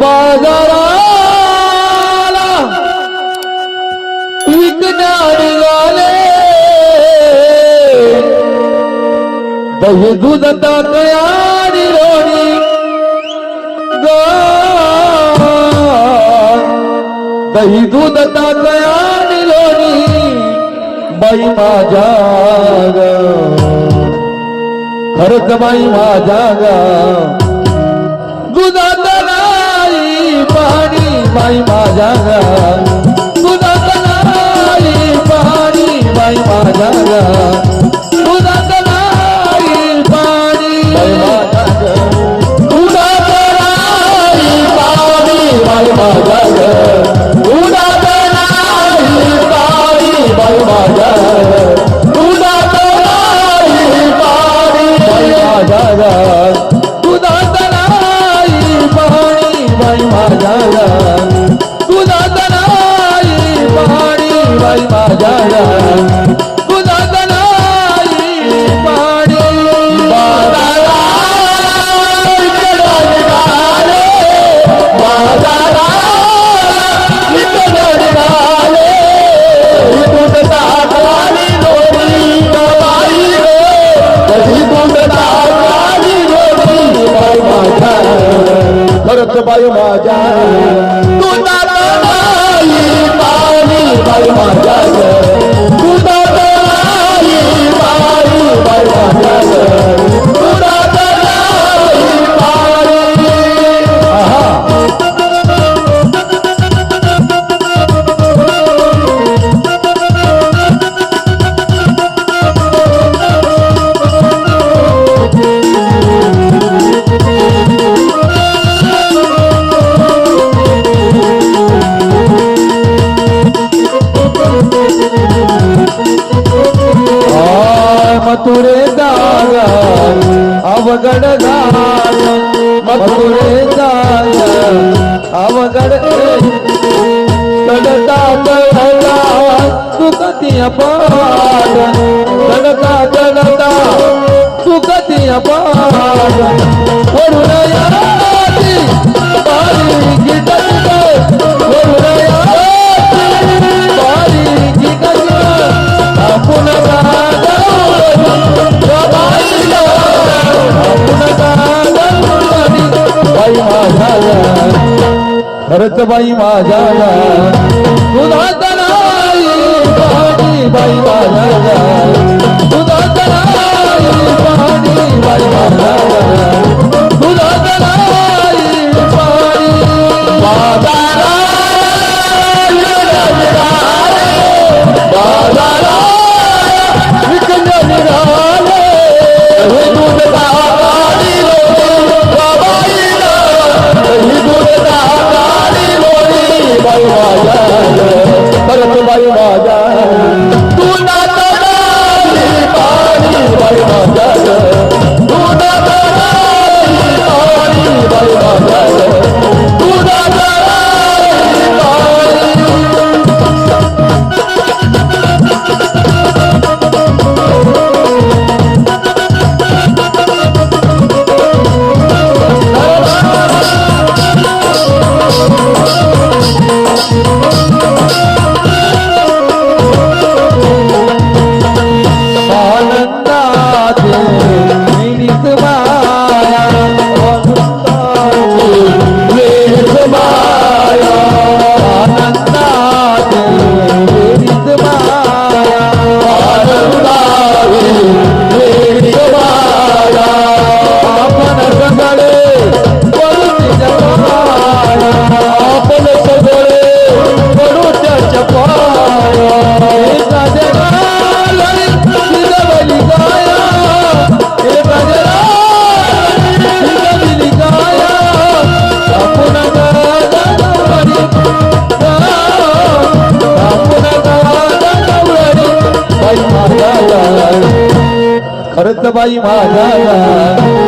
बाजाराला विकणार झाले दही दूध ताकयारी रोणी दही दूध ताकयारी रोणी बाई माझ्या खरंच बाई माझ्या বাই মা জাগাই नाही माझ्या गुलाब नाही पाणी भरत बाई माझ्या My Ramadan. મથુરે દાગર અવગણ દાન મથુરે દાગર અવગણ તડતા તડતા સુખતી અપાર તડતા તડતા સુખતી અપાર. થોડું खरच बाई माझ्या तुझा तनाई बाई माझ्या হরত বায়ু রাজা भरतबाई माझ्या